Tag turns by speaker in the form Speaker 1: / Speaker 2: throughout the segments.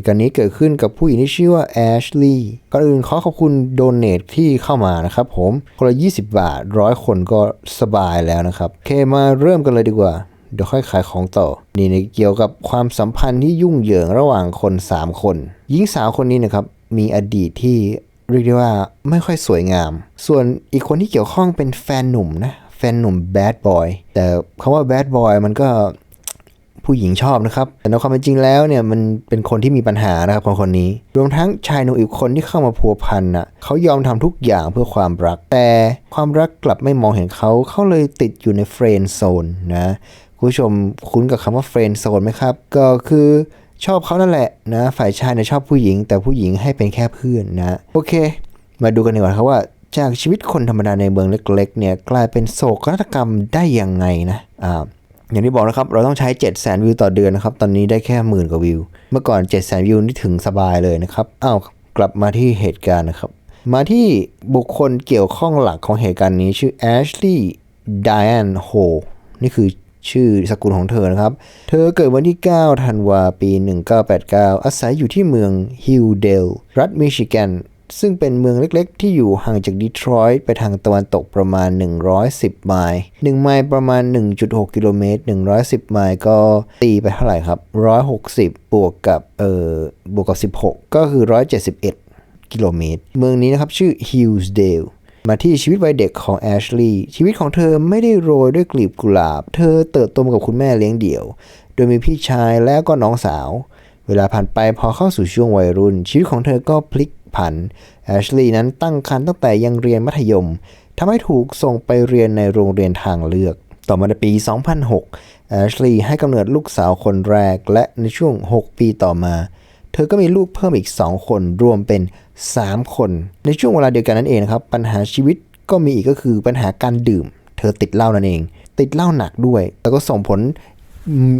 Speaker 1: ตุการณ์นี้เกิดขึ้นกับผู้หญิงที่ชื่อว่าแอชลีย์ก่อนอื่นขอขอบคุณโดเนทที่เข้ามานะครับผม คนละ 20 บาทร้อยคนก็สบายแล้วนะครับ โอเคมาเริ่มกันเลยดีกว่า เดี๋ยวค่อยขายของต่อ นี่ในเกี่ยวกับความสัมพันธ์ที่ยุ่งเหยิงระหว่างคน 3 คน หญิงสาวคนนี้นะครับมีอดีตที่เรียกได้ว่าไม่ค่อยสวยงาม ส่วนอีกคนที่เกี่ยวข้องเป็นแฟนหนุ่มนะแฟนหนุ่มแบดบอยแต่คำว่าแบดบอยมันก็ ผู้หญิงชอบนะครับ แต่ในความเป็นจริงแล้วเนี่ยมันเป็นคนที่มีปัญหานะครับคนคนนี้ รวมทั้งชายหนุ่มอีกคนที่เข้ามาพัวพันน่ะเขายอมทำทุกอย่างเพื่อความรัก แต่ความรักกลับไม่มองเห็นเขาเขาเลยติดอยู่ในเฟรนด์โซนนะคุณผู้ชมคุ้นกับคำว่าเฟรนด์โซนไหมครับ ก็คือชอบเขานั่นแหละนะฝ่ายชายเนี่ยชอบผู้หญิง แต่ผู้หญิงให้เป็นแค่เพื่อนนะโอเค มาดูกันดีกว่าครับว่าจากชีวิตคนธรรมดาในเมืองเล็กๆเนี่ยกลายเป็นโศกนาฏกรรมได้ยังไงนะอ่า อย่างที่บอกนะครับ เราต้องใช้ 7 0 0 0 0 0 วิวต่อเดือนนะครับ ตอนนี้ได้แค่หมื่นกว่าวิว เมื่อก่อน 7 0 0 0 0 0 วิวนี่ถึงสบายเลยนะครับอ้าวกลับมาที่เหตุการณ์นะครับ มาที่บุคคลเกี่ยวข้องหลักของเหตุการณ์นี้ชื่อ Ashley Diane Ho นี่คือชื่อสกุลของเธอนะครับ เธอเกิดวันที่ 9 ธันวาปี 1989 อาศัยอยู่ที่เมืองฮิลเดล รัฐมิชิแกน ซึ่งเป็นเมืองเล็กๆ ที่อยู่ห่างจากดีทรอยต์ไปทางตะวันตกประมาณ 110 ไมล์ 1 ไมล์ประมาณ 1.6 กิโลเมตร 110 ไมล์ก็ตีไปเท่าไหร่ครับ 160 บวกกับเอ่อบวกกับ 16 ก็คือ 171 กิโลเมตร เมืองนี้นะครับชื่อฮิลส์เดลมาที่ชีวิตวัยเด็กของแอชลีย์ชีวิตของเธอไม่ได้โรยด้วยกลีบกุหลาบ เธอเติบโตมากับคุณแม่เลี้ยงเดี่ยว โดยมีพี่ชายแล้วก็น้องสาว เวลาผ่านไปพอเข้าสู่ช่วงวัยรุ่น ชีวิตของเธอก็พลิกผันแอชลีย์นั้นตั้งครรภ์ตั้งแต่ยังเรียนมัธยมทำให้ถูกส่งไปเรียนในโรงเรียนทางเลือก ต่อมาในปี 2006 แอชลีย์ให้กำเนิดลูกสาวคนแรก และในช่วง 6 ปีต่อมา เธอก็มีลูกเพิ่มอีก 2 คนรวมเป็น 3 คน ในช่วงเวลาเดียวกันนั่นเองนะครับ ปัญหาชีวิตก็มีอีกก็คือปัญหาการดื่ม เธอติดเหล้านั่นเอง ติดเหล้าหนักด้วยแล้วก็ส่งผล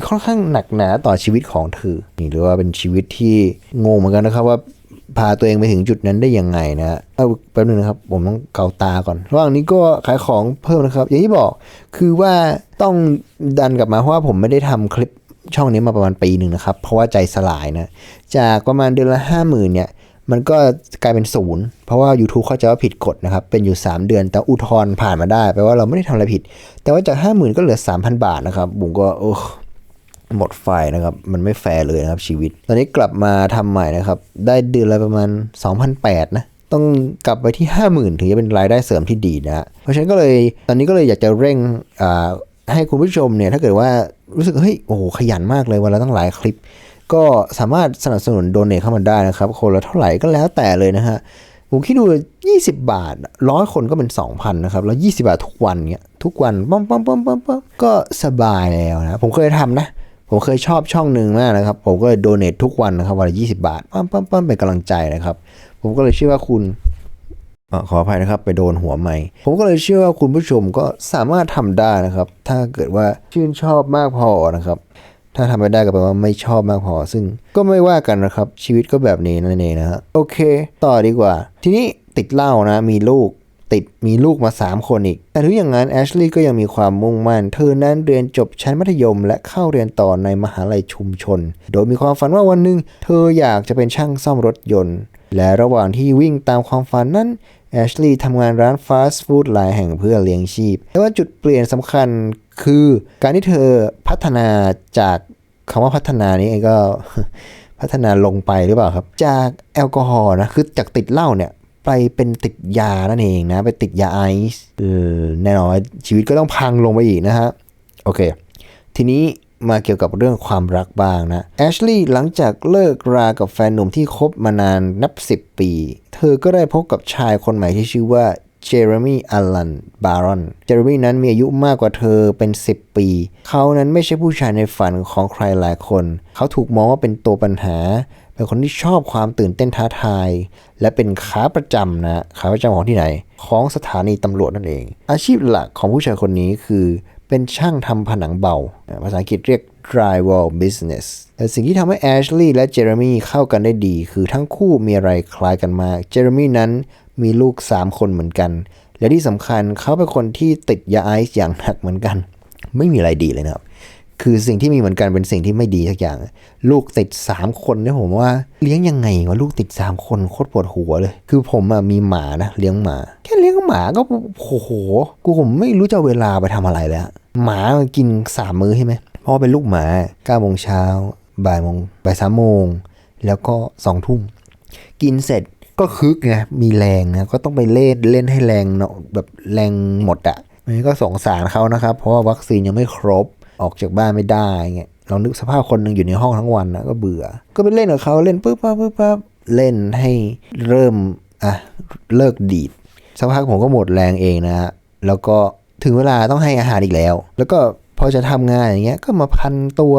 Speaker 1: ค่อนข้างหนักหนาต่อชีวิตของเธอนี่หรือว่าเป็นชีวิตที่งงเหมือนกันนะครับว่าพาตัวเองไปถึงจุดนั้นได้ยังไงนะเอาแป๊บนึงนะครับ ผมต้องเกาตาก่อน ระหว่างนี้ก็ขายของเพิ่มนะครับ อย่างที่บอกคือว่าต้องดันกลับมาเพราะว่าผมไม่ได้ทำคลิปช่องนี้มาประมาณปีหนึ่งนะครับ เพราะว่าใจสลายนะ จากประมาณเดือนละห้าหมื่นเนี่ย มันก็กลายเป็นศูนย์เพราะว่า YouTube เข้าใจว่าผิดกฎนะครับ เป็นอยู่ 3 เดือน แต่อุทธรณ์ผ่านมาได้แปลว่าเราไม่ได้ทำอะไรผิด แต่ว่าจาก 5 0,000 ก็เหลือ 3,000 บาทนะครับบุ๋มก็โอ้หมดไฟนะครับ มันไม่แฟร์เลยนะครับชีวิต ตอนนี้กลับมาทำใหม่นะครับ ได้เดือนละประมาณ2,800นะต้องกลับไปที่ 50,000 ถึงจะเป็นรายได้เสริมที่ดีนะฮะเพราะฉะนั้นก็เลยตอนนี้ก็เลยอยากจะเร่งให้คุณผู้ชมเนี่ยถ้าเกิดว่ารู้สึกเฮ้ยโอ้โหขยันมากเลยวันละตั้งหลายคลิป ก็สามารถสนับสนุนโดเนทเข้ามาได้นะครับ คนละเท่าไหร่ก็แล้วแต่เลยนะฮะผมคิดดู 20 บาทร้อยคนก็เป็น 2,000 นะครับ แล้ว 20 บาททุกวันเนี้ยทุกวันปั๊มปั๊มปั๊มปั๊มปั๊มก็สบายแล้วนะ ผมเคยทำนะ ผมเคยชอบช่องหนึ่งมากนะครับ ผมก็เลยโดเนททุกวันนะครับ วันละ 20 บาทปั๊มปั๊มปั๊มเป็นกำลังใจนะครับ ผมก็เลยเชื่อว่าคุณอขออภัยนะครับ ไปโดนหัวไม้ผมก็เลยเชื่อว่าคุณผู้ชมก็สามารถทำได้นะครับ ถ้าเกิดว่าชื่นชอบมากพอนะครับ ถ้าทำไม่ได้ก็แปลว่าไม่ชอบมากพอ ซึ่งก็ไม่ว่ากันนะครับ ชีวิตก็แบบนี้นั่นเองนะฮะโอเค ต่อดีกว่า ทีนี้ติดเหล้านะ มีลูก ติดมีลูกมา 3 คนอีก แต่ถึงอย่างนั้นแอชลีย์ก็ยังมีความมุ่งมั่น เธอนั้นเรียนจบชั้นมัธยม และเข้าเรียนต่อในมหาลัยชุมชน โดยมีความฝันว่าวันหนึ่งเธออยากจะเป็นช่างซ่อมรถยนต์ และระหว่างที่วิ่งตามความฝันนั้นแอชลีย์ทำงานร้านฟาสต์ฟู้ดหลายแห่งเพื่อเลี้ยงชีพ แต่ว่าจุดเปลี่ยนสำคัญ คือการที่เธอพัฒนาจากคำว่าพัฒนานี้เองก็พัฒนาลงไปหรือเปล่าครับ จากแอลกอฮอล์นะคือจากติดเหล้าเนี่ยไปเป็นติดยานั่นเองนะ ไปติดยาไอซ์แน่นอนชีวิตก็ต้องพังลงไปอีกนะฮะ โอเค ทีนี้มาเกี่ยวกับเรื่องความรักบ้างนะแอชลีย์หลังจากเลิกรากับแฟนหนุ่มที่คบมานานนับ 10 ปี เธอก็ได้พบกับชายคนใหม่ที่ชื่อว่า เจเรมี่อลันบารอน เจเรมี่นั้นมีอายุมากกว่าเธอเป็น 10 ปี เขานั้นไม่ใช่ผู้ชายในฝันของใครหลายคน เขาถูกมองว่าเป็นตัวปัญหา เป็นคนที่ชอบความตื่นเต้นท้าทาย และเป็นขาประจำนะขาประจำของที่ไหน ของสถานีตำรวจนั่นเอง อาชีพหลักของผู้ชายคนนี้คือ เป็นช่างทำผนังเบา ภาษาอังกฤษเรียก drywall business แต่สิ่งที่ทำให้แอชลีย์และเจเรมี่เข้ากันได้ดี คือทั้งคู่มีอะไรคล้ายกันมาก เจเรมี่นั้นมีลูก 3 คนเหมือนกัน และที่สำคัญเขาเป็นคนที่ติดยาไอซ์อย่างหนักเหมือนกัน ไม่มีอะไรดีเลยนะครับ คือสิ่งที่มีเหมือนกันเป็นสิ่งที่ไม่ดีสักอย่าง ลูกติดสามคนเนี่ยผมว่าเลี้ยงยังไงวะลูกติดสามคนโคตรปวดหัวเลย คือผมอะมีหมานะเลี้ยงหมา แค่เลี้ยงหมาก็โอ้โห กูผมไม่รู้จะเอาเวลาไปทำอะไรแล้ว หมามันกินสามมื้อใช่ไหมเพราะเป็นลูกหมาเก้าโมงเช้าบ่ายโมงบ่ายสามโมง แล้วก็สองทุ่ม กินเสร็จก็คึกไงมีแรงนะก็ต้องไปเล่นเล่นให้แรงเนาะแบบแรงหมดอะ่ะมันก็สงสารเขานะครับ เพราะว่าวัคซีนยังไม่ครบออกจากบ้านไม่ได้เงี้ยเรานึกสภาพคนหนึ่งอยู่ในห้องทั้งวันนะก็เบื่อ ก็ไปเล่นกับเขาเล่นปุ๊บปั๊บปุ๊บปั๊บเล่นให้เริ่มอะเลิกดีดสักพักผมก็หมดแรงเองนะฮะแล้วก็ ถึงเวลาต้องให้อาหารอีกแล้ว แล้วก็พอจะทำงานอย่างเงี้ยก็มาพันตัว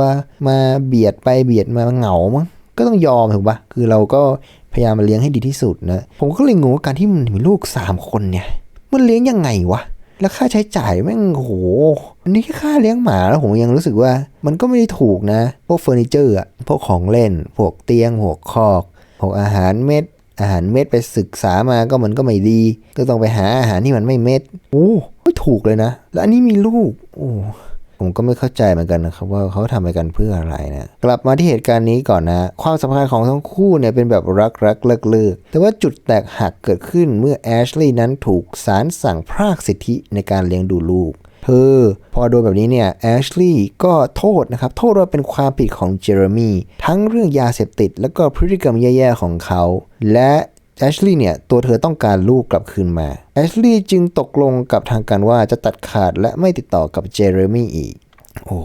Speaker 1: มาเบียดไปเบียดมาเหงามั้งก็ต้องยอมถูกปะคือเราก็พยายามมาเลี้ยงให้ดีที่สุดนะผมก็เลยงงว่าการที่มันมีลูกสามคนเนี่ยมันเลี้ยงยังไงวะแล้วค่าใช้จ่ายแม่งโหอันนี้แค่ค่าเลี้ยงหมาแล้วผมยังรู้สึกว่า มันก็ไม่ได้ถูกนะ พวกเฟอร์นิเจอร์อะพวกของเล่น พวกเตียงพวกคอกพวกอาหารเม็ด อาหารเม็ดไปศึกษามาก็มันก็ไม่ดี ก็ต้องไปหาอาหารที่มันไม่เม็ดโอ้ไม่ถูกเลยนะ แล้วอันนี้มีลูกโอ้ผมก็ไม่เข้าใจเหมือนกันนะครับว่าเขาทำไปกันเพื่ออะไรนะกลับมาที่เหตุการณ์นี้ก่อนนะความสัมพันธ์ของทั้งคู่เนี่ยเป็นแบบรักรักเลิกเลิกแต่ว่าจุดแตกหักเกิดขึ้นเมื่อแอชลีย์นั้นถูกศาลสั่งพรากสิทธิในการเลี้ยงดูลูก เธอ พอโดนแบบนี้เนี่ยแอชลีย์ก็โทษนะครับ โทษว่าเป็นความผิดของเจอร์มีทั้งเรื่องยาเสพติด แล้วก็พฤติกรรมแย่ๆของเขา และแอชลีย์เนี่ย ตัวเธอต้องการลูกกลับคืนมาแอชลีย์จึงตกลงกับทางการว่าจะตัดขาดและไม่ติดต่อกับเจอร์มีอีก โอ้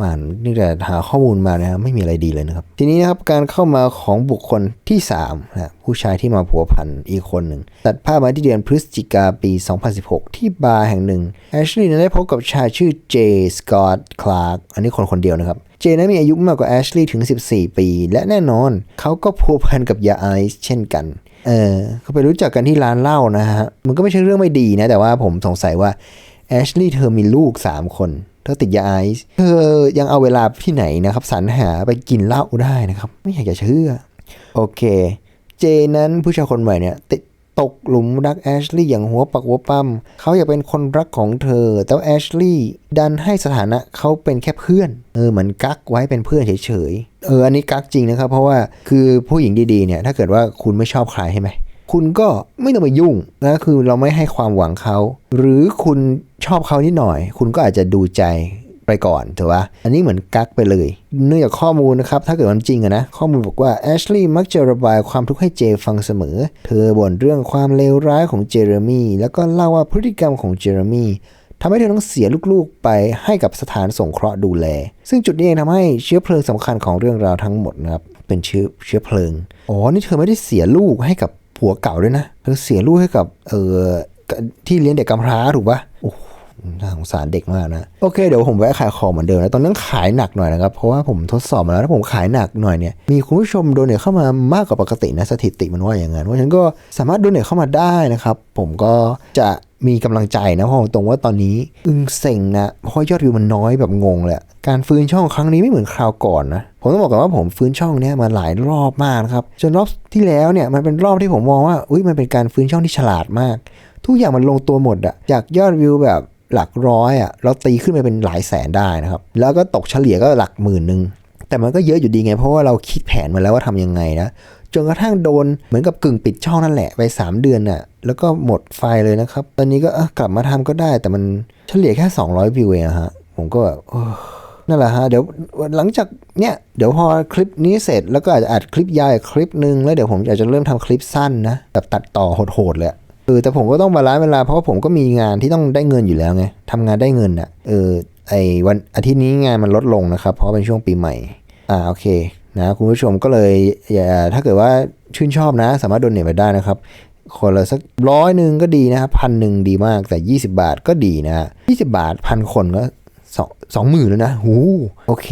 Speaker 1: มันนี่แต่หาข้อมูลมานะครับไม่มีอะไรดีเลยนะครับ ทีนี้นะครับการเข้ามาของบุคคลที่3นะผู้ชายที่มาผัวพันอีกคนหนึ่ง ตัดภาพมาที่เดือนพฤศจิกาปี 2016 ที่บาร์แห่งหนึ่งแอชลีย์นั้นได้พบกับชายชื่อเจสกอตคลาร์กอันนี้คนคนเดียวนะครับ เจนั้นมีอายุมากกว่าแอชลีย์ถึง 14 ปี และแน่นอนเขาก็พัวพันกับยาไอซ์เช่นกันเออเขาไปรู้จักกันที่ร้านเหล้านะฮะมันก็ไม่ใช่เรื่องไม่ดีนะแต่ว่าผมสงสัยว่าแอชลีย์เธอมีลูก 3 คน เธอติดยาไอซ์เธอยังเอาเวลาที่ไหนนะครับสรรหาไปกินเหล้าได้นะครับ ไม่อยากจะเชื่อ โอเค เจนั้นผู้ชายคนใหม่เนี่ยติดตกหลุมรักแอชลีย์อย่างหัวปักหัวปั๊มเขาอยากเป็นคนรักของเธอ แต่แอชลีย์ดันให้สถานะเขาเป็นแค่เพื่อน เออเหมือนกักไว้เป็นเพื่อนเฉยๆ เอออันนี้กักจริงนะครับ เพราะว่าคือผู้หญิงดีๆเนี่ยถ้าเกิดว่าคุณไม่ชอบใครใช่ไหม คุณก็ไม่ต้องไปยุ่งนะคือเราไม่ให้ความหวังเขา หรือคุณชอบเขานิดหน่อย คุณก็อาจจะดูใจไปก่อนถูกปะอันนี้เหมือนกักไปเลย เนื่องจากข้อมูลนะครับ ถ้าเกิดมันจริงอะนะ ข้อมูลบอกว่าแอชลีย์มักจะระบายความทุกข์ให้เจฟังเสมอ เธอบ่นเรื่องความเลวร้ายของเจเรมี่แล้วก็เล่าว่าพฤติกรรมของเจเรมี่ทำให้เธอต้องเสียลูกๆไปให้กับสถานสงเคราะห์ดูแล ซึ่งจุดนี้เองทำให้เชื้อเพลิงสำคัญของเรื่องราวทั้งหมดนะครับ เป็นเชื้อเชื้อเพลิง อ๋อ นี่เธอไม่ได้เสียลูกให้กับ ผัวเก่าด้วยนะเธอเสียลูกให้กับเออที่เลี้ยงเด็กกำพร้าถูกปะโอ้น่าสงสารเด็กมากนะ โอเคเดี๋ยวผมแวะขายของเหมือนเดิมนะตอนนั้นขายหนักหน่อยนะครับ เพราะว่าผมทดสอบมาแล้วถ้าผมขายหนักหน่อยเนี่ยมีคุณผู้ชมโดเนทเข้ามามากกว่าปกตินะสถิติมันว่าอย่างนั้นเพราะฉะนั้นก็สามารถโดเนทเข้ามาได้นะครับ ผมก็จะ มีกำลังใจนะเพราะตรงว่าตอนนี้อึงเซ็งนะเพราะยอดวิวมันน้อยแบบงงเลยการฟื้นช่องครั้งนี้ไม่เหมือนคราวก่อนนะผมต้องบอกก่อนว่าผมฟื้นช่องเนี้ยมาหลายรอบมากนะครับจนรอบที่แล้วเนี่ยมันเป็นรอบที่ผมมองว่าอุ้ยมันเป็นการฟื้นช่องที่ฉลาดมาก ทุกอย่างมันลงตัวหมดอะจากยอดวิวแบบหลักร้อยอะเราตีขึ้นไปเป็นหลายแสนได้นะครับแล้วก็ตกเฉลี่ยก็หลักหมื่นหนึ่งแต่มันก็เยอะอยู่ดีไง เพราะว่าเราคิดแผนมาแล้วว่าทำยังไงนะ จนกระทั่งโดนเหมือนกับกึ่งปิดช่องนั่นแหละไป 3 เดือนน่ะแล้วก็หมดไฟเลยนะครับ ตอนนี้ก็กลับมาทำก็ได้ แต่มันเฉลี่ยแค่ 200 วิวเองอะฮะผมก็แบบนั่นแหละฮะเดี๋ยวหลังจากเนี้ยเดี๋ยวพอคลิปนี้เสร็จแล้วก็อาจจะอัดคลิปยาวคลิปหนึ่งแล้วเดี๋ยวผมอาจจะเริ่มทำคลิปสั้นนะแบบตัดต่อโหดๆเลยเออแต่ผมก็ต้องบาลานซ์เวลาเพราะว่าผมก็มีงานที่ต้องได้เงินอยู่แล้วไงทำงานได้เงินอะเออไอวันอาทิตย์นี้งานมันลดลงนะครับ เพราะเป็นช่วงปีใหม่ อ่าโอเค นะคุณผู้ชมก็เลยอย่าถ้าเกิดว่าชื่นชอบนะ สามารถโดนเนทไปได้นะครับคนละสักร้อยหนึ่งก็ดีนะครับพันหนึ่งดีมากแต่ 20 บาทก็ดีนะฮะ20บาทพันคนก็สองสองหมื่นแล้วนะหูโอเค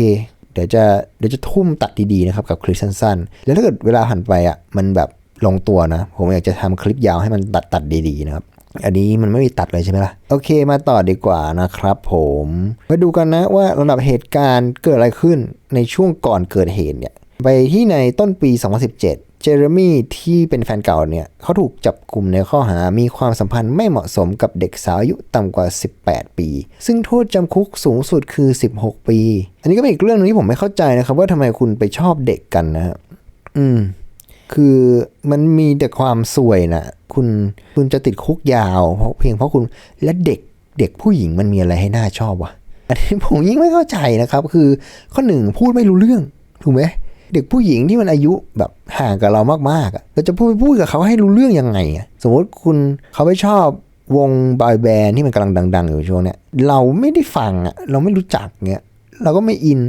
Speaker 1: เดี๋ยวจะเดี๋ยวจะทุ่มตัดดีๆนะครับกับคลิปสั้นๆ แล้วถ้าเกิดเวลาผ่านไปอะมันแบบลงตัวนะ ผมอยากจะทำคลิปยาวให้มันตัดตัดดีๆนะครับ อันนี้มันไม่มีตัดเลยใช่ไหมล่ะ โอเคมาต่อดีกว่านะครับผม มาดูกันนะว่าลำดับเหตุการณ์เกิดอะไรขึ้นในช่วงก่อนเกิดเหตุเนี่ย ไปที่ในต้นปี 2017 เจอร์มี่ที่เป็นแฟนเก่าเนี่ยเขาถูกจับกลุ่มในข้อหามีความสัมพันธ์ไม่เหมาะสมกับเด็กสาวอายุต่ำกว่า 18 ปี ซึ่งโทษจำคุกสูงสุดคือ 16 ปี อันนี้ก็เป็นอีกเรื่องหนึงที่ผมไม่เข้าใจนะครับว่าทำไมคุณไปชอบเด็กกันนะอืม คือมันมีแต่ความสวยนะคุณคุณจะติดคุกยาวเพราะเพียงเพราะคุณและเด็กเด็กผู้หญิงมันมีอะไรให้น่าชอบวะอันนี้ผมยิ่งไม่เข้าใจนะครับ คือข้อหนึ่งพูดไม่รู้เรื่องถูกไหมเด็กผู้หญิงที่มันอายุแบบห่างกับเรามากๆอะเราจะพูดพูดกับเขาให้รู้เรื่องยังไงอะสมมติคุณเขาไปชอบวงบอยแบนด์ที่มันกำลังดัง ๆ อยู่ช่วงเนี้ยเราไม่ได้ฟังอะเราไม่รู้จักเงี้ยเราก็ไม่อิน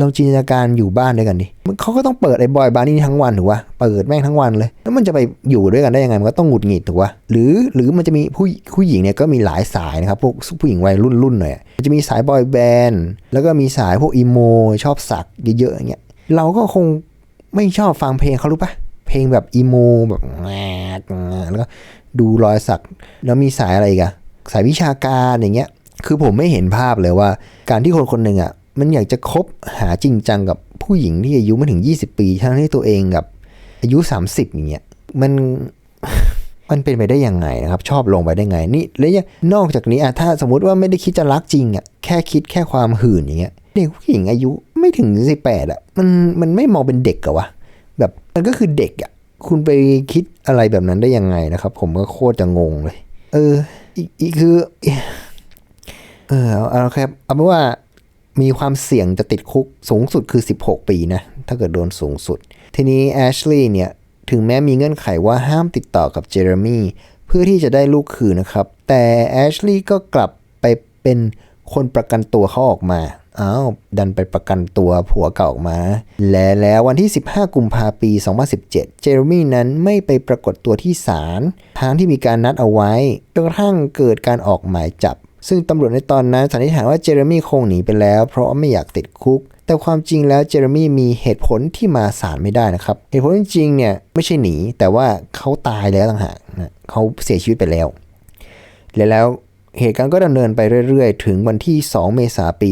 Speaker 1: ลองจินตนาการอยู่บ้านด้วยกันดิเขาก็ต้องเปิดไอ้บอยบาร์นี่ทั้งวันถูกปะเปิดแม่งทั้งวันเลย แล้วมันจะไปอยู่ด้วยกันได้ยังไง มันก็ต้องหงุดหงิดถูกปะหรือหรือมันจะมีผู้ผู้หญิงเนี่ยก็มีหลายสายนะครับพวกผู้หญิงวัยรุ่นรุ่นหน่อยมันจะมีสายบอยแบนด์แล้วก็มีสายพวกอีโมชอบสักเยอะๆอย่างเงี้ยเราก็คงไม่ชอบฟังเพลงเขารู้ปะเพลงแบบอีโมแบบแงดแล้วก็ดูรอยสัก แล้วมีสายอะไรอีกอะสายวิชาการอย่างเงี้ยคือผมไม่เห็นภาพเลยว่า การที่คนคนหนึ่งอะ มันอยากจะคบหาจริงจังกับผู้หญิงที่อายุไม่ถึง 20 ปี ทั้งที่ตัวเองกับอายุ 30อย่างเงี้ยมันมันเป็นไปได้ยังไงนะครับ ชอบลงไปได้ไงนี่แล้วนอกจากนี้อะถ้าสมมติว่าไม่ได้คิดจะรักจริงอะแค่คิดแค่ความหื่นอย่างเงี้ยเด็กผู้หญิงอายุไม่ถึง18อะมันมันไม่มองเป็นเด็กเหรอวะแบบมันก็คือเด็กอะคุณไปคิดอะไรแบบนั้นได้ยังไงนะครับ ผมก็โคตรจะงงเลย เอออีกคือ เออเอาเอาครับเอาเป็นว่า มีความเสี่ยงจะติดคุกสูงสุดคือ 16 ปีนะ ถ้าเกิดโดนสูงสุด ทีนี้แอชลีย์เนี่ย ถึงแม้มีเงื่อนไขว่าห้ามติดต่อกับเจอร์มี่เพื่อที่จะได้ลูกคืนนะครับ แต่แอชลีย์ก็กลับไปเป็นคนประกันตัวเขาออกมา อ้าว ดันไปประกันตัวผัวเก่าออกมา และแล้ววันที่ 15 กุมภาปี 2017 เจอร์มี่นั้นไม่ไปปรากฏตัวที่ศาลทางที่มีการนัดเอาไว้จนกระทั่งเกิดการออกหมายจับ ซึ่งตำรวจในตอนนั้นสันนิษฐานว่าเจอร์มี่คงหนีไปแล้ว เพราะไม่อยากติดคุก แต่ความจริงแล้วเจอร์มี่มีเหตุผลที่มาศาลไม่ได้นะครับ เหตุผลจริงๆเนี่ยไม่ใช่หนี แต่ว่าเขาตายแล้วต่างหากนะเขาเสียชีวิตไปแล้ว แล้วเหตุการณ์ก็ดำเนินไปเรื่อยๆ ถึงวันที่ 2 เมษายนปี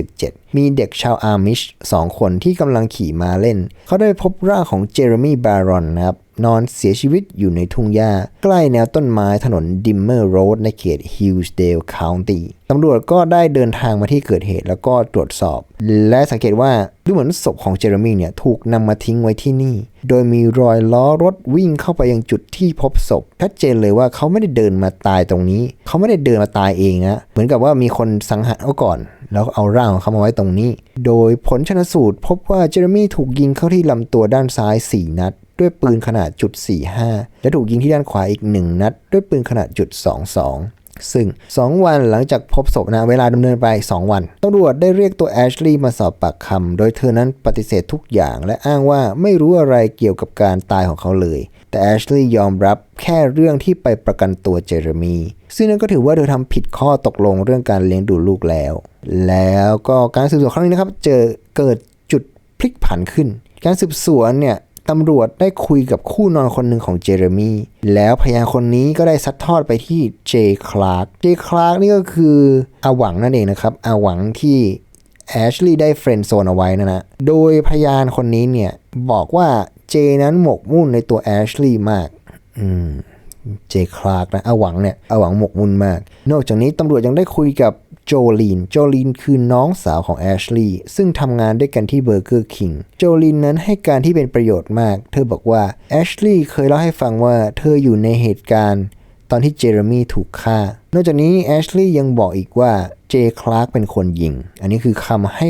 Speaker 1: 2017 มีเด็กชาวอาร์มิชสองคนที่กำลังขี่ม้าเล่น เขาได้พบร่างของเจอร์มี่บารอนนะครับ นอนเสียชีวิตอยู่ในทุ่งหญ้า ใกล้แนวต้นไม้ถนนดิมเมอร์โรดในเขตฮิลส์เดลคาวน์ตี้ตำรวจก็ได้เดินทางมาที่เกิดเหตุแล้วก็ตรวจสอบ และสังเกตว่าดูเหมือนศพของเจอร์มี่เนี่ยถูกนำมาทิ้งไว้ที่นี่ โดยมีรอยล้อรถวิ่งเข้าไปยังจุดที่พบศพชัดเจนเลยว่าเขาไม่ได้เดินมาตายตรงนี้ เขาไม่ได้เดินมาตายเองนะเหมือนกับว่ามีคนสังหารเขาก่อน แล้วเอาร่างของเขามาไว้ตรงนี้ โดยผลชนสูตรพบว่าเจอร์มี่ถูกยิงเข้าที่ลำตัวด้านซ้าย 4 นัด ด้วยปืนขนาดจุด45 และถูกยิงที่ด้านขวาอีก 1 นัด ด้วยปืนขนาดจุด22 ซึ่ง 2 วันหลังจากพบศพนะเวลาดำเนินไป 2 วันตำรวจได้เรียกตัวแอชลีย์มาสอบปากคำโดยเธอนั้นปฏิเสธทุกอย่าง และอ้างว่าไม่รู้อะไรเกี่ยวกับการตายของเขาเลย แต่แอชลีย์ยอมรับแค่เรื่องที่ไปประกันตัวเจอร์มีซึ่งนั่นก็ถือว่าเธอทำผิดข้อตกลงเรื่องการเลี้ยงดูลูกแล้ว แล้วก็การสืบสวนครั้งนี้นะครับ เจอเกิดจุดพลิกผันขึ้น การสืบสวนเนี่ย ตำรวจได้คุยกับคู่นอนคนหนึ่งของเจอร์มีแล้วพยานคนนี้ก็ได้ซัดทอดไปที่เจคลาร์กเจคลาร์กนี่ก็คืออาหวังนั่นเองนะครับอาหวังที่แอชลีย์ได้เฟรนด์โซนเอาไว้นะนะโดยพยานคนนี้เนี่ย บอกว่าเจนั้นหมกมุ่นในตัวแอชลีย์มาก อืมเจคลาร์กนะอาหวังเนี่ยอาหวังหมกมุ่นมาก นอกจากนี้ตำรวจยังได้คุยกับ โจลีน โจลีนคือน้องสาวของแอชลีย์ซึ่งทำงานด้วยกันที่เบอร์เกอร์คิง โจลีนนั้นให้การที่เป็นประโยชน์มาก เธอบอกว่าแอชลีย์เคยเล่าให้ฟังว่าเธออยู่ในเหตุการณ์ ตอนที่เจอร์มี่ถูกฆ่า นอกจากนี้แอชลีย์ยังบอกอีกว่าเจคลาร์กเป็นคนยิง อันนี้คือคำให้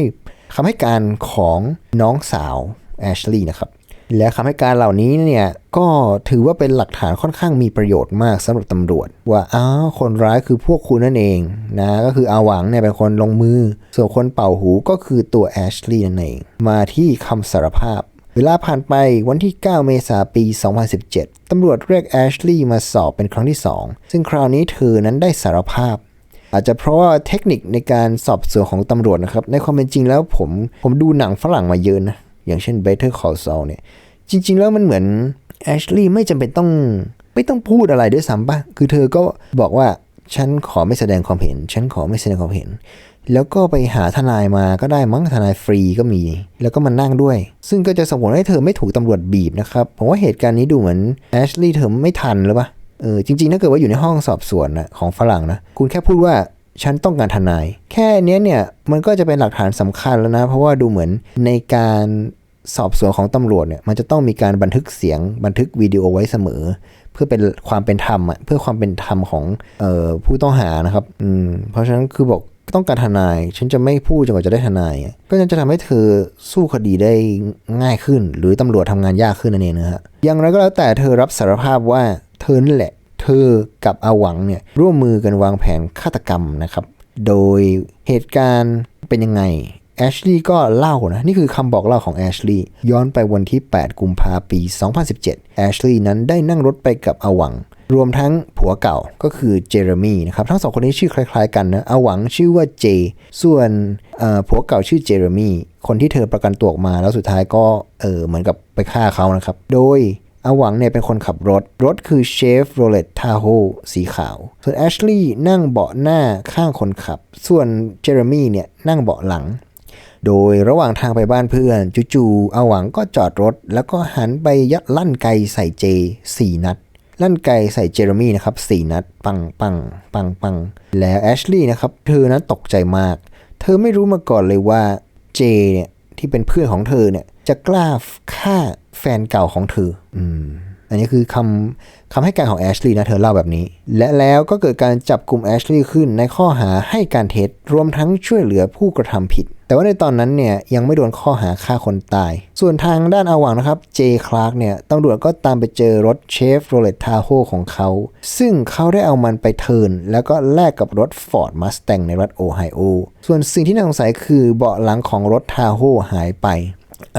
Speaker 1: คำให้การของน้องสาวแอชลีย์นะครับ และคำให้การเหล่านี้เนี่ยก็ถือว่าเป็นหลักฐานค่อนข้างมีประโยชน์มากสำหรับตำรวจ ว่าอ้าวคนร้ายคือพวกคุณนั่นเองนะก็คืออาหวังเนี่ยเป็นคนลงมือ ส่วนคนเป่าหูก็คือตัวแอชลีย์นั่นเอง มาที่คำสารภาพ เวลาผ่านไปวันที่ 9 เมษายนปี 2017 ตำรวจเรียกแอชลีย์มาสอบเป็นครั้งที่ 2 ซึ่งคราวนี้เธอนั้นได้สารภาพอาจจะเพราะว่าเทคนิคในการสอบสวนของตำรวจนะครับ ในความเป็นจริงแล้วผมผมดูหนังฝรั่งมาเยอะนะ อย่างเช่น Better Call Saul เนี่ย จริง ๆ แล้วมันเหมือนแอชลีย์ไม่จำเป็นต้องไม่ต้องพูดอะไรด้วยซ้ำปะคือเธอก็บอกว่าฉันขอไม่แสดงความเห็น ฉันขอไม่แสดงความเห็น แล้วก็ไปหาทนายมาก็ได้มั้งทนายฟรีก็มี แล้วก็มานั่งด้วย ซึ่งก็จะส่งผลให้เธอไม่ถูกตำรวจบีบนะครับ ผมว่าเหตุการณ์นี้ดูเหมือนแอชลีย์เธอไม่ทันหรือปะเออจริงๆถ้าเกิดว่าอยู่ในห้องสอบสวนนะของฝรั่งนะคุณแค่พูดว่า ฉันต้องการทนาย แค่นี้เนี่ยมันก็จะเป็นหลักฐานสำคัญแล้วนะ เพราะว่าดูเหมือนในการสอบสวนของตำรวจเนี่ยมันจะต้องมีการบันทึกเสียงบันทึกวิดีโอไว้เสมอ เพื่อเป็นความเป็นธรรมอะเพื่อความเป็นธรรมของออผู้ต้องหานะครับอืมเพราะฉะนั้นคือบอกต้องการทนาย ฉันจะไม่พูดจนกว่าจะได้ทนาย ก็จะทำให้เธอสู้คดีได้ง่ายขึ้น หรือตำรวจทำงานยากขึ้นนั่นเองนะฮะอย่างไรก็แล้วแต่เธอรับสารภาพว่าเธอนั่นแหละ เธอกับอาหวังเนี่ยร่วมมือกันวางแผนฆาตกรรมนะครับ โดยเหตุการณ์เป็นยังไงแอชลีย์ก็เล่านะ นี่คือคำบอกเล่าของแอชลีย์ย้อนไปวันที่ 8 กุมภาปี 2017 แอชลีย์นั้นได้นั่งรถไปกับอาหวัง รวมทั้งผัวเก่าก็คือเจเรมีนะครับ ทั้งสองคนนี้ชื่อคล้ายๆกันนะอาหวังชื่อว่าเจ ส่วนผัวเก่าชื่อเจเรมีคนที่เธอประกันตัวออกมาแล้วสุดท้ายก็เออเหมือนกับไปฆ่าเขานะครับ โดย อาหวังเนี่ยเป็นคนขับรถ รถคือเชฟโรเลตทาโฮสีขาว ส่วนแอชลีย์นั่งเบาะหน้าข้างคนขับ ส่วนเจเรมีเนี่ยนั่งเบาะหลัง โดยระหว่างทางไปบ้านเพื่อนจู่ๆอาหวังก็จอดรถ แล้วก็หันไปยัดลั่นไกใส่เจสี่นัด ลั่นไกใส่เจเรมีนะครับสี่นัด ปังปังปังปังแล้วแอชลีย์นะครับเธอนั้นตกใจมาก เธอไม่รู้มาก่อนเลยว่าเจเนี่ยที่เป็นเพื่อนของเธอเนี่ย จะกล้าฆ่าแฟนเก่าของเธอ อืม อันนี้คือคำคำให้การของแอชลีย์นะเธอเล่าแบบนี้ และแล้วก็เกิดการจับกลุ่มแอชลีย์ขึ้นในข้อหาให้การเท็จรวมทั้งช่วยเหลือผู้กระทำผิด แต่ว่าในตอนนั้นเนี่ยยังไม่โดนข้อหาฆ่าคนตาย ส่วนทางด้านอาวังนะครับเจคลาร์กเนี่ยตำรวจก็ตามไปเจอรถเชฟโรเลตทาโฮของเขา ซึ่งเขาได้เอามันไปเทินแล้วก็แลกกับรถฟอร์ดมาส t ต n ในรัฐโอไฮโอส่วนสิ่งที่น่าสงสัยคือเบาะหลังของรถทาโฮหายไป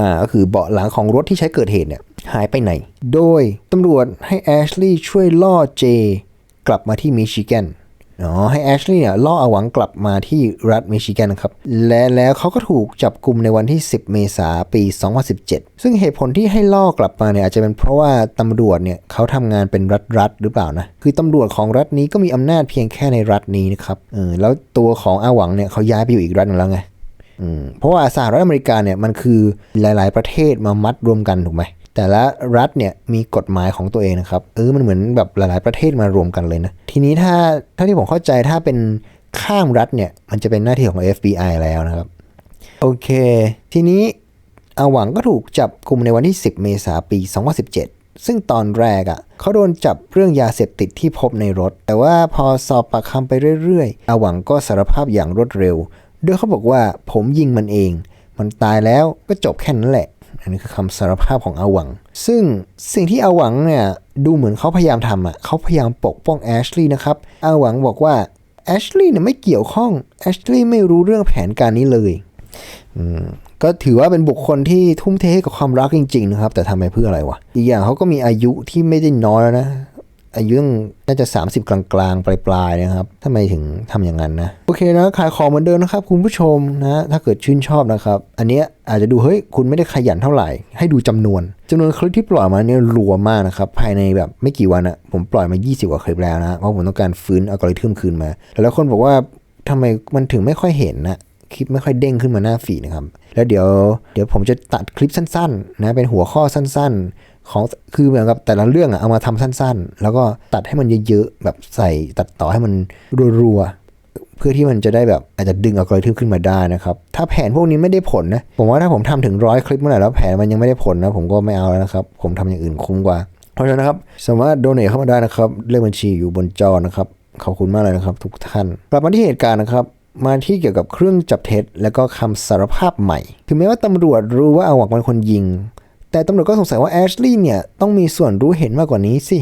Speaker 1: อ่าก็คือเบาะหลังของรถที่ใช้เกิดเหตุเนี่ยหายไปไหน โดยตำรวจให้แอชลีย์ช่วยล่อเจ กลับมาที่มิชิแกนอ๋อให้แอชลีย์เนี่ยล่ออาหวังกลับมาที่รัฐมิชิแกนนะครับ และแล้วเขาก็ถูกจับกลุ่มในวันที่ 10 เมษายนปี 2017 ซึ่งเหตุผลที่ให้ล่อกลับมาเนี่ยอาจจะเป็นเพราะว่าตำรวจเนี่ยเขาทำงานเป็นรัฐรัฐๆหรือเปล่านะ คือตำรวจของรัฐนี้ก็มีอำนาจเพียงแค่ในรัฐนี้นะครับเออแล้วตัวของอาหวังเนี่ยเขาย้ายไปอยู่อีกรัฐหนึงแล้วไง เพราะว่าสหรัฐอเมริกาเนี่ยมันคือหลาย ๆ ประเทศมามัดรวมกันถูกไหมแต่ละรัฐเนี่ยมีกฎหมายของตัวเองนะครับเออมันเหมือนแบบหลาย ๆ ประเทศมารวมกันเลยนะทีนี้ถ้าถ้าที่ผมเข้าใจถ้าเป็นข้ามรัฐเนี่ยมันจะเป็นหน้าที่ของ FBI แล้วนะครับ โอเค ทีนี้อาหวังก็ถูกจับกลุ่มในวันที่ 10 เมษายนปี 2017 ซึ่งตอนแรกอะ่ะเขาโดนจับเรื่องยาเสพติดที่พบในรถ แต่ว่าพอสอบปากคำไปเรื่อยๆอาหวังก็สารภาพอย่างรวดเร็ว โดยเขาบอกว่าผมยิงมันเอง มันตายแล้วก็จบแค่นั้นแหละ อันนี้คือคำสารภาพของอาหวัง ซึ่งสิ่งที่อาหวังเนี่ยดูเหมือนเขาพยายามทำอะเขาพยายามปกป้องแอชลีย์นะครับอาหวังบอกว่าแอชลีย์เนี่ยไม่เกี่ยวข้องแอชลีย์ไม่รู้เรื่องแผนการนี้เลยก็ถือว่าเป็นบุคคลที่ทุ่มเทให้กับความรักจริง ๆ นะครับ แต่ทำไปเพื่ออะไรวะ อีกอย่างเขาก็มีอายุที่ไม่ได้น้อยแล้วนะ อายุน่าจะ 30 กลางๆ ปลายๆนะครับทำไมถึงทำอย่างนั้นนะ โอเคนะขายของเหมือนเดิมนะครับ คุณผู้ชมนะถ้าเกิดชื่นชอบนะครับ อันเนี้ยอาจจะดูเฮ้ยคุณไม่ได้ขยันเท่าไหร่ ให้ดูจำนวนจำนวนคลิปที่ปล่อยมาเนี่ยรัวมากนะครับ ภายในแบบไม่กี่วันอะผมปล่อยมา 20 กว่าคลิปแล้วนะเพราะผมต้องการฟื้นอัลกอริทึมคืนมาแล้วคนบอกว่าทำไมมันถึงไม่ค่อยเห็นนะคลิปไม่ค่อยเด้งขึ้นมาหน้าฟีนะครับ แล้วเดี๋ยวเดี๋ยวผมจะตัดคลิปสั้นๆนะเป็นหัวข้อสั้นๆ ของคือเหมือนกับแต่ละเรื่องอะเอามาทำสั้น ๆ แล้วก็ตัดให้มันเยอะๆแบบใส่ตัดต่อให้มันรัวๆเพื่อที่มันจะได้แบบอาจจะดึงอัลกอริทึมขึ้นมาได้นะครับถ้าแผนพวกนี้ไม่ได้ผลนะผมว่าถ้าผมทำถึงร้อยคลิปเมื่อไหร่แล้วแผนมันยังไม่ได้ผลนะผมก็ไม่เอาแล้วนะครับ ผมทำอย่างอื่นคุ้มกว่า เพราะฉะนั้นนะครับสามารถโดเนทเข้ามาได้นะครับเลขบัญชีอยู่บนจอนะครับขอบคุณมากเลยนะครับทุกท่านกลับมาที่เหตุการณ์นะครับมาที่เกี่ยวกับเครื่องจับเท็จ และก็คำสารภาพใหม่ ถึงแม้ว่าตำรวจรู้ว่าอาวังเป็นคนยิง แต่ตำรวจก็สงสัยว่าแอชลีย์เนี่ยต้องมีส่วนรู้เห็นมากกว่านี้สิ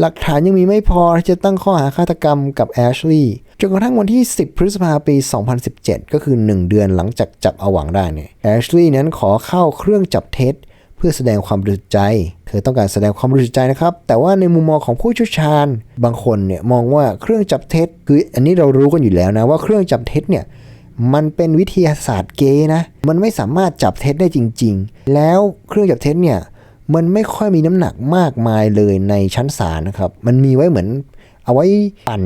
Speaker 1: หลักฐานยังมีไม่พอที่จะตั้งข้อหาฆาตกรรมกับแอชลีย์จนกระทั่งวันที่ 10 พฤษภาปี 2017 ก็คือ 1 เดือนหลังจากจับอาวังได้เนี่ยแอชลีย์นั้นขอเข้าเครื่องจับเท็จเพื่อแสดงความบริสุทธิ์ใจ เธอต้องการแสดงความบริสุทธิ์ใจนะครับ แต่ว่าในมุมมองของผู้เชี่ยวชาญ บางคนเนี่ยมองว่าเครื่องจับเท็จ คืออันนี้เรารู้กันอยู่แล้วนะว่าเครื่องจับเท็จเนี่ย มันเป็นวิทยาศาสตร์เกย์นะ มันไม่สามารถจับเท็จได้จริง ๆ แล้วเครื่องจับเท็จเนี่ยมันไม่ค่อยมีน้ำหนักมากมายเลยในชั้นศาลนะครับ มันมีไว้เหมือนเอาไว้ปั่น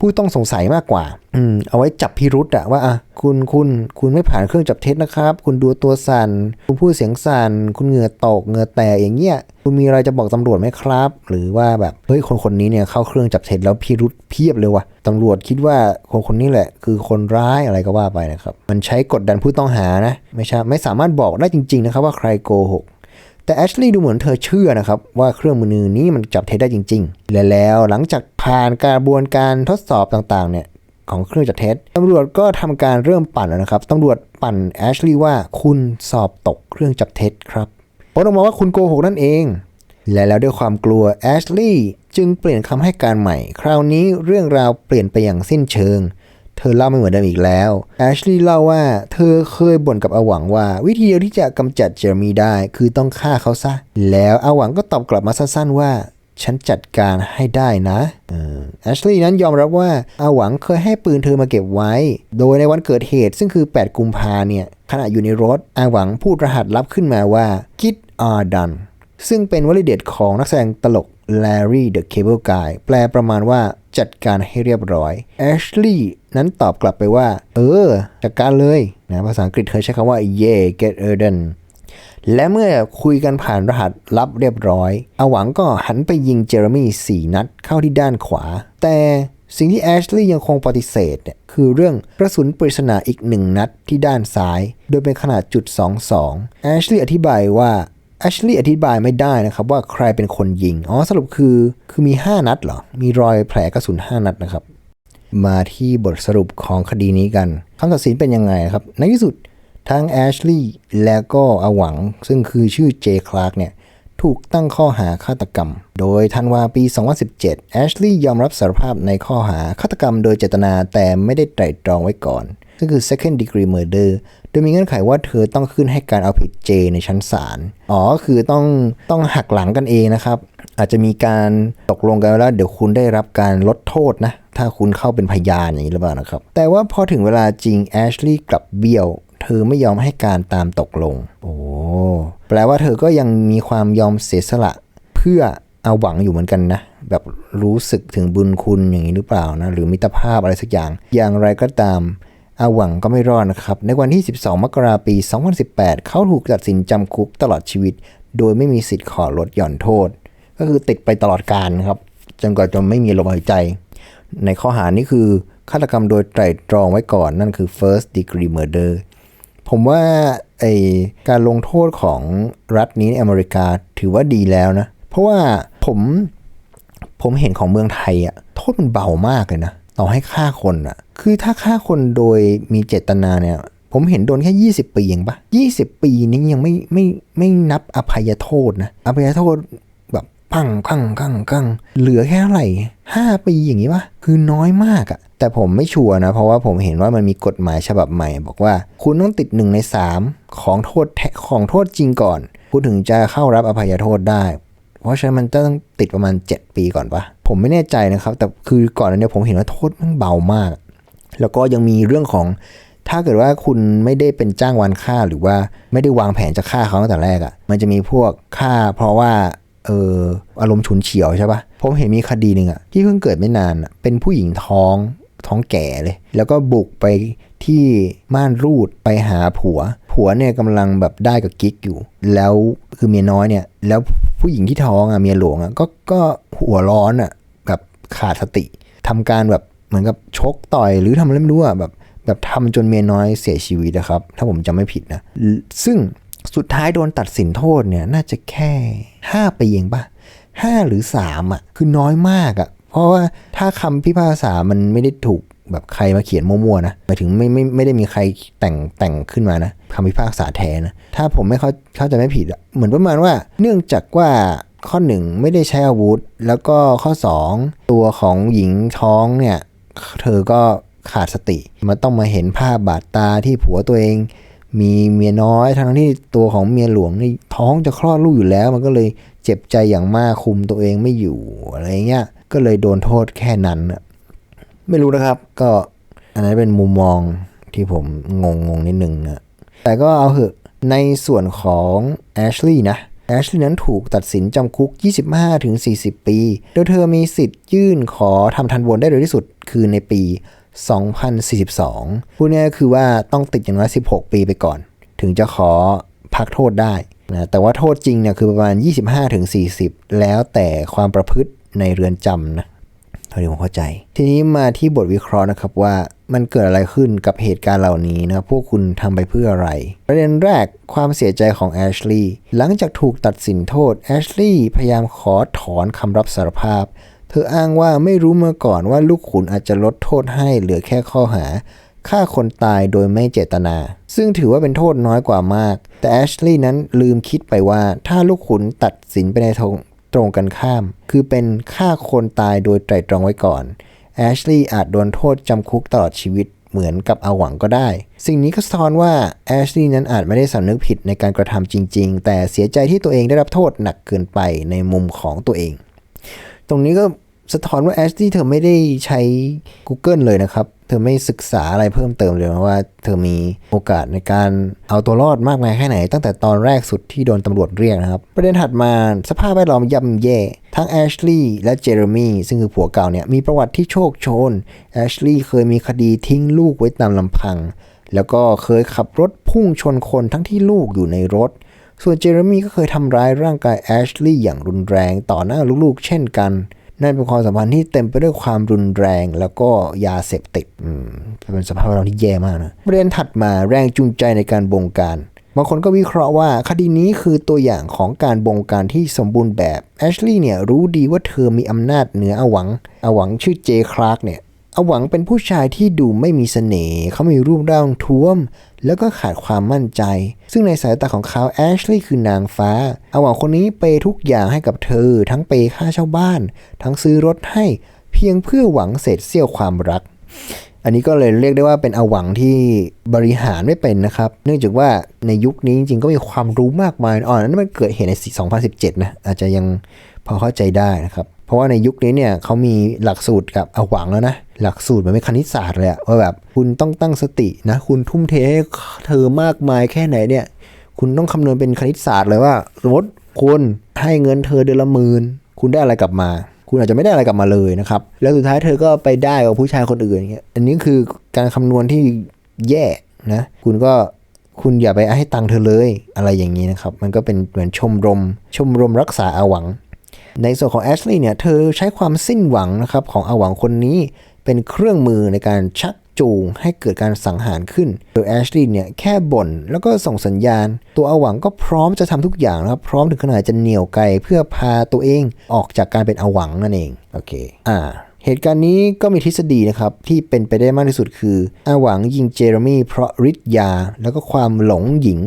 Speaker 1: ผู้ต้องสงสัยมากกว่า อืม เอาไว้จับพิรุษอะว่าอะคุณคุณคุณไม่ผ่านเครื่องจับเท็จนะครับ คุณดูตัวสัน่น คุณพูดเสียงสั่น คุณเหงื่อตกเหงื่อแตกอย่างเงี้ย คุณมีอะไรจะบอกตำรวจไหมครับ หรือว่าแบบ เฮ้ย คนคนนี้เนี่ยเข้าเครื่องจับเท็จแล้วพิรุษเพียบเลยว่ะตำรวจคิดว่าคนคนนี้แหละ คือคนร้ายอะไรก็ว่าไปนะครับ มันใช้กดดันผู้ต้องหานะ ไม่ใช่ ไม่สามารถบอกได้จริง ๆ นะครับว่าใครโกหก แต่แอชลีย์ดูเหมือนเธอเชื่อนะครับว่าเครื่องมือนี้มันจับเท็จได้จริง ๆ และแล้วหลังจากผ่านกระบวนการทดสอบต่างๆเนี่ยของเครื่องจับเท็จตำรวจก็ทำการเริ่มปั่นแล้วนะครับตำรวจปั่นแอชลีย์ว่าคุณสอบตกเครื่องจับเท็จครับผลออกมาว่าคุณโกหกนั่นเอง และแล้วด้วยความกลัวแอชลีย์จึงเปลี่ยนคำให้การใหม่ คราวนี้เรื่องราวเปลี่ยนไปอย่างสิ้นเชิง เธอเล่าไม่เหมือนเดิมอีกแล้วแอชลีย์เล่าว่าเธอเคยบ่นกับอาหวังว่า วิธีเดียวที่จะกำจัดเจอร์มีได้คือต้องฆ่าเขาซะ แล้วอาหวังก็ตอบกลับมาสั้นๆว่าฉันจัดการให้ได้นะแอชลีย์นั้นยอมรับว่าอาหวังเคยให้ปืนเธอมาเก็บไว้ โดยในวันเกิดเหตุซึ่งคือ 8 กุมภาเนี่ยขณะอยู่ในรถอาหวังพูดรหัสลับขึ้นมาว่า Get are done ซึ่งเป็นวลีเด็ดของนักแสดงตลก Larry the Cable Guy แปลประมาณว่าจัดการให้เรียบร้อยแอชลีย์นั้นตอบกลับไปว่า เออ จัดการเลยนะภาษาอังกฤษเธอใช้คำว่า yeah get it done และเมื่อคุยกันผ่านรหัสลับเรียบร้อย อาหวังก็หันไปยิงเจอร์มี่4นัดเข้าที่ด้านขวา แต่สิ่งที่แอชลีย์ยังคงปฏิเสธเนี่ยคือเรื่องกระสุนปริศนาอีกหนึ่งนัดที่ด้านซ้าย โดยเป็นขนาดจุด 22 แอชลีย์อธิบายว่า แอชลีย์อธิบายไม่ได้นะครับว่าใครเป็นคนยิง อ๋อสรุปคือคือมี 5 นัดเหรอ มีรอยแผลกระสุน 5 นัดนะครับ มาที่บทสรุปของคดีนี้กันคำตัดสินเป็นยังไงครับ ในที่สุดทั้งแอชลีย์และก็อาหวัง ซึ่งคือชื่อเจคลาร์กเนี่ยถูกตั้งข้อหาฆาตกรรม โดยธันวาปี 2017 แอชลีย์ยอมรับสารภาพในข้อหาฆาตกรรมโดยเจตนาแต่ไม่ได้ไตร่ตรองไว้ก่อนซึ่งคือ second degree murder โดยมีเงื่อนไขว่าเธอต้องขึ้นให้การเอาผิดเจในชั้นศาล อ๋อ คือต้องต้องหักหลังกันเองนะครับ อาจจะมีการตกลงกันแล้วเดี๋ยวคุณได้รับการลดโทษนะ ถ้าคุณเข้าเป็นพยานอย่างนี้หรือเปล่านะครับ แต่ว่าพอถึงเวลาจริงแอชลีย์กลับเบี้ยว เธอไม่ยอมให้การตามตกลง โอ้แปลว่าเธอก็ยังมีความยอมเสียสละเพื่อเอาหวังอยู่เหมือนกันนะแบบรู้สึกถึงบุญคุณอย่างนี้หรือเปล่านะ หรือมิตรภาพอะไรสักอย่าง อย่างไรก็ตาม อาหวังก็ไม่รอดนะครับ ในวันที่ 12 มกราปี 2018 เขาถูกตัดสินจำคุกตลอดชีวิต โดยไม่มีสิทธิ์ขอลดหย่อนโทษ ก็คือติดไปตลอดกาลครับ จนกว่าจะไม่มีลมหายใจ ในข้อหานี้คือฆาตกรรมโดยไตร่ตรองไว้ก่อนนั่นคือ first degree murder ผมว่าไอการลงโทษของรัฐนี้ในอเมริกาถือว่าดีแล้วนะ เพราะว่าผมผมเห็นของเมืองไทยอะโทษมันเบามากเลยนะ ต่อให้ฆ่าคนอะ คือถ้าฆ่าคนโดยมีเจตนาเนี่ย ผมเห็นโดนแค่ 20 ปีเองปะ20 ปีนี้ยังไม่ไม่ไม่นับอภัยโทษนะ อภัยโทษแบบพังพังพังพังเหลือแค่เท่าไหร่ห้าปีอย่างนี้ปะคือน้อยมากอะแต่ผมไม่ชัวร์นะ เพราะว่าผมเห็นว่ามันมีกฎหมายฉบับใหม่ บอกว่าคุณต้องติดหนึ่งในสามของโทษแทของโทษจริงก่อน คุณถึงจะเข้ารับอภัยโทษได้ เพราะฉะนั้นมันจะต้องติดประมาณ 7 ปีก่อนปะผมไม่แน่ใจนะครับ แต่คือก่อนอันนี้ผมเห็นว่าโทษมันเบามาก แล้วก็ยังมีเรื่องของถ้าเกิดว่าคุณไม่ได้เป็นจ้างวานฆ่าหรือว่าไม่ได้วางแผนจะฆ่าเขาตั้งแต่แรกอะ่ะ มันจะมีพวกฆ่าเพราะว่าเอออารมณ์ฉุนเฉียวใช่ปะผมเห็นมีคดีหนึ่งอะที่เพิ่งเกิดไม่นานเป็นผู้หญิงท้องท้องแก่เลย แล้วก็บุกไปที่ม่านรูดไปหาผัว ผัวเนี่ยกำลังแบบได้กับกิ๊กอยู่ แล้วคือเมียน้อยเนี่ย แล้วผู้หญิงที่ท้องอะเมียหลวงอะก็ก็หัวร้อนอะแบบขาดสติทำการแบบ เหมือนกับชกต่อยหรือทำอะไรไม่รู้อะแบบแบบทำจนเมียน้อยเสียชีวิตนะครับ ถ้าผมจำไม่ผิดนะ ซึ่งสุดท้ายโดนตัดสินโทษเนี่ยน่าจะแค่ 5 ปีเองปะห้าหรือ 3อะคือน้อยมากอะ เพราะว่าถ้าคำพิพากษามันไม่ได้ถูกแบบใครมาเขียนมั่วๆนะหมายถึงไม่ไม่ไม่ได้มีใครแต่งแต่งขึ้นมานะคำพิพากษาแท้นะ ถ้าผมไม่เข้าเข้าใจไม่ผิดอะเหมือนประมาณว่า เนื่องจากว่าข้อหนึ่งไม่ได้ใช้อาวุธ แล้วก็ข้อ 2 ตัวของหญิงท้องเนี่ย เธอก็ขาดสติ มันต้องมาเห็นภาพบาดตาที่ผัวตัวเอง มีเมียน้อยทั้งที่ตัวของเมียหลวงนี่ท้องจะคลอดลูกอยู่แล้ว มันก็เลยเจ็บใจอย่างมากคุมตัวเองไม่อยู่อะไรเงี้ยก็เลยโดนโทษแค่นั้นอะไม่รู้นะครับ ก็อันนั้นเป็นมุมมองที่ผมงงงงนิดนึงนะแต่ก็เอาเหอะในส่วนของแอชลีย์นะ แอชลีย์นั้นถูกตัดสินจำคุก 25-40 ปี โดยเธอมีสิทธิ์ยื่นขอทำทันบนได้เร็วที่สุดคือในปี 2042 พูดง่ายก็คือว่าต้องติดอย่างน้อย 16 ปีไปก่อน ถึงจะขอพักโทษได้นะแต่ว่าโทษจริงเนี่ยคือประมาณ 25-40 แล้วแต่ความประพฤติในเรือนจำนะเท่าที่ผมเข้าใจ ทีนี้มาที่บทวิเคราะห์นะครับว่า มันเกิดอะไรขึ้นกับเหตุการณ์เหล่านี้นะพวกคุณทำไปเพื่ออะไร ประเด็นแรกความเสียใจของแอชลีย์หลังจากถูกตัดสินโทษแอชลีย์พยายามขอถอนคำรับสารภาพ เธออ้างว่าไม่รู้มาก่อนว่าลูกขุนอาจจะลดโทษให้เหลือแค่ข้อหาฆ่าคนตายโดยไม่เจตนา ซึ่งถือว่าเป็นโทษน้อยกว่ามาก แต่แอชลีย์นั้นลืมคิดไปว่าถ้าลูกขุนตัดสินไปในทงตรงกันข้าม คือเป็นฆ่าคนตายโดยไตร่ตรองไว้ก่อน แอชลีย์อาจโดนโทษจำคุกตลอดชีวิตเหมือนกับเอาหวังก็ได้ สิ่งนี้ก็สะท้อนว่าแอชลีย์นั้นอาจไม่ได้สำนึกผิดในการกระทำจริง ๆ แต่เสียใจที่ตัวเองได้รับโทษหนักเกินไปในมุมของตัวเอง ตรงนี้ก็สะท้อนว่าแอชลีย์เธอไม่ได้ใช้ Google เลยนะครับ เธอไม่ศึกษาอะไรเพิ่มเติมเลยนะว่าเธอมีโอกาสในการเอาตัวรอดมากมายแค่ไหน ตั้งแต่ตอนแรกสุดที่โดนตำรวจเรียกนะครับ ประเด็นถัดมาสภาพแวดล้อมย่ำแย่ ทั้งแอชลีย์และเจเรมีซึ่งคือผัวเก่าเนี่ยมีประวัติที่โชคโชนแอชลีย์เคยมีคดีทิ้งลูกไว้ตามลำพัง แล้วก็เคยขับรถพุ่งชนคนทั้งที่ลูกอยู่ในรถ ส่วนเจเรมีก็เคยทำร้ายร่างกายแอชลีย์อย่างรุนแรงต่อหน้าลูกๆ เช่นกัน นั่นเป็นความสัมพันธ์ที่เต็มไปด้วยความรุนแรง แล้วก็ยาเสพติดเป็นสภาพแวดล้อมที่แย่มากนะประเด็นถัดมาแรงจูงใจในการบงการบางคนก็วิเคราะห์ว่าคดีนี้คือตัวอย่างของการบงการที่สมบูรณ์แบบแอชลีย์เนี่ยรู้ดีว่าเธอมีอำนาจเหนืออหวังอหวังชื่อเจคลาร์กเนี่ย อหวังเป็นผู้ชายที่ดูไม่มีเสน่ห์เขามีรูปร่างท้วม แล้วก็ขาดความมั่นใจ ซึ่งในสายตาของเขาแอชลีย์คือนางฟ้าอหวังคนนี้เปยทุกอย่างให้กับเธอ ทั้งเปยค่าเช่าบ้าน ทั้งซื้อรถให้เพียงเพื่อหวังเศษเสี้ยวความรัก อันนี้ก็เลยเรียกได้ว่าเป็นอหวังที่บริหารไม่เป็นนะครับ เนื่องจากว่าในยุคนี้จริงๆก็มีความรู้มากมายอ่อนนั้นมันเกิดเหตุใน 2017 นะอาจจะยังพอเข้าใจได้นะครับ เพราะว่าในยุคนี้เนี่ยเขามีหลักสูตรกับอหวังแล้วนะ หลักสูตรมันเป็นคณิตศาสตร์เลยอะว่าแบบคุณต้องตั้งสตินะ คุณทุ่มเทให้เธอมากมายแค่ไหนเนี่ย คุณต้องคำนวณเป็นคณิตศาสตร์เลยว่าสมมติคุณให้เงินเธอเดือนละหมื่นคุณได้อะไรกลับมา คุณอาจจะไม่ได้อะไรกลับมาเลยนะครับ แล้วสุดท้ายเธอก็ไปได้กับผู้ชายคนอื่นอย่างเงี้ยอันนี้คือการคำนวณที่แย่นะ คุณก็คุณอย่าไปให้ตังค์เธอเลยอะไรอย่างนี้นะครับ มันก็เป็นเหมือนชมรม ชมรมรักษาอาหวัง ในส่วนของแอชลีย์เนี่ย เธอใช้ความสิ้นหวังนะครับของอาหวังคนนี้ เป็นเครื่องมือในการชักจูงให้เกิดการสังหารขึ้น โดยแอชลีย์เนี่ยแค่บ่นแล้วก็ส่งสัญญาณ ตัวอาหวังก็พร้อมจะทำทุกอย่างนะครับ พร้อมถึงขนาดจะเหนี่ยวไกลเพื่อพาตัวเองออกจากการเป็นอาหวังนั่นเอง โอเค อ่า เหตุการณ์นี้ก็มีทฤษฎีนะครับ ที่เป็นไปได้มากที่สุดคือ อาหวังยิงเจเรมีเพราะฤทธิ์ยา แล้วก็ความหลงหญิง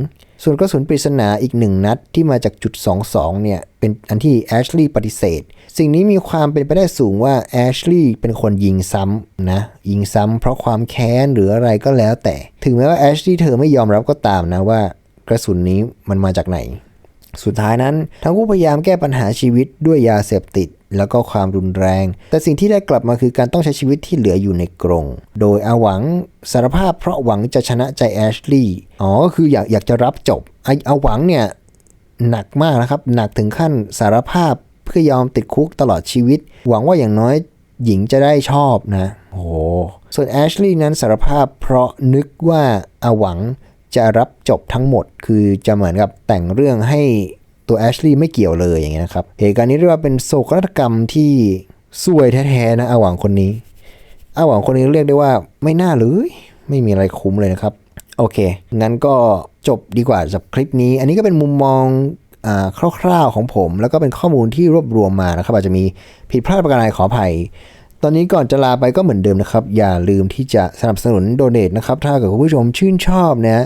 Speaker 1: ส่วนกระสุนปริศนาอีกหนึ่งนัดที่มาจากจุด 22 เนี่ย เป็นอันที่แอชลีย์ปฏิเสธ สิ่งนี้มีความเป็นไปได้สูงว่าแอชลีย์เป็นคนยิงซ้ำนะ ยิงซ้ำเพราะความแค้นหรืออะไรก็แล้วแต่ ถึงแม้ว่าแอชลีย์เธอไม่ยอมรับก็ตามนะว่ากระสุนนี้มันมาจากไหน สุดท้ายนั้น ทั้งคู่พยายามแก้ปัญหาชีวิตด้วยยาเสพติด แล้วก็ความรุนแรง แต่สิ่งที่ได้กลับมาคือการต้องใช้ชีวิตที่เหลืออยู่ในกรง โดยอาหวังสารภาพเพราะหวังจะชนะใจแอชลีย์อ๋อก็คืออยากอยากจะรับจบไออาหวังเนี่ยหนักมากนะครับ หนักถึงขั้นสารภาพเพื่อยอมติดคุกตลอดชีวิต หวังว่าอย่างน้อยหญิงจะได้ชอบนะโอ้ส่วนแอชลีย์นั้นสารภาพเพราะนึกว่าอาหวัง จะรับจบทั้งหมด คือจะเหมือนกับแต่งเรื่องให้ตัวแอชลีย์ไม่เกี่ยวเลยอย่างเงี้ยนะครับ เหตุการณ์นี้เรียกว่าเป็นโศกนาฏกรรมที่ซวยแท้ๆนะอาหวังคนนี้อาหวังคนนี้เรียกได้ว่าไม่น่าเลยไม่มีอะไรคุ้มเลยนะครับ โอเค งั้นก็จบดีกว่าสำหรับคลิปนี้ อันนี้ก็เป็นมุมมองคร่าวๆของผม แล้วก็เป็นข้อมูลที่รวบรวมมานะครับ อาจจะมีผิดพลาดประการใดขออภัย ตอนนี้ก่อนจะลาไปก็เหมือนเดิมนะครับ อย่าลืมที่จะสนับสนุนโดเน a นะครับ ถ้าเกิดคุณผู้ชมชื่นชอบนะ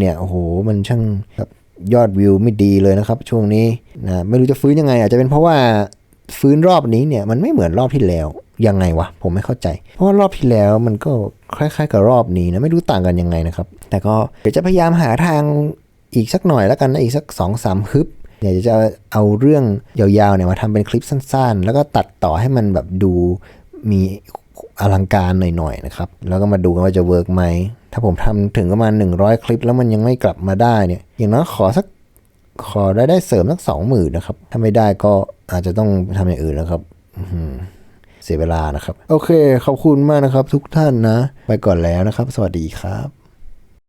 Speaker 1: เนี่ยโอ้โหมันช่างยอดวิวไม่ดีเลยนะครับ ช่วงนี้นะไม่รู้จะฟื้นยังไง อาจจะเป็นเพราะว่าฟื้นรอบนี้เนี่ยมันไม่เหมือนรอบที่แล้วยังไงวะผมไม่เข้าใจ เพราะว่ารอบที่แล้วมันก็คล้าย ๆ กับรอบนี้นะไม่รู้ต่างกันยังไงนะครับ แต่ก็เดี๋ยวจะพยายามหาทางอีกสักหน่อยแล้วกันนะอีกสัก2อสามฮึบ เดี๋ยจะเอาเรื่องยาวๆเนี่ยมาทำเป็นคลิปสั้น ๆ แล้วก็ตัดต่อให้มันแบบดูมีอลังการหน่อยๆนะครับ แล้วก็มาดูกันว่าจะเวิร์กไหม ถ้าผมทำถึงประมาณ 100 คลิป แล้วมันยังไม่กลับมาได้เนี่ย อย่างน้อยขอสักขอได้ได้เสริมสักสองหมื่นนะครับ ถ้าไม่ได้ก็อาจจะต้องทำอย่างอื่นแล้วครับเสียเวลานะครับ โอเค ขอบคุณมากนะครับทุกท่านนะ ไปก่อนแล้วนะครับ สวัสดีครับ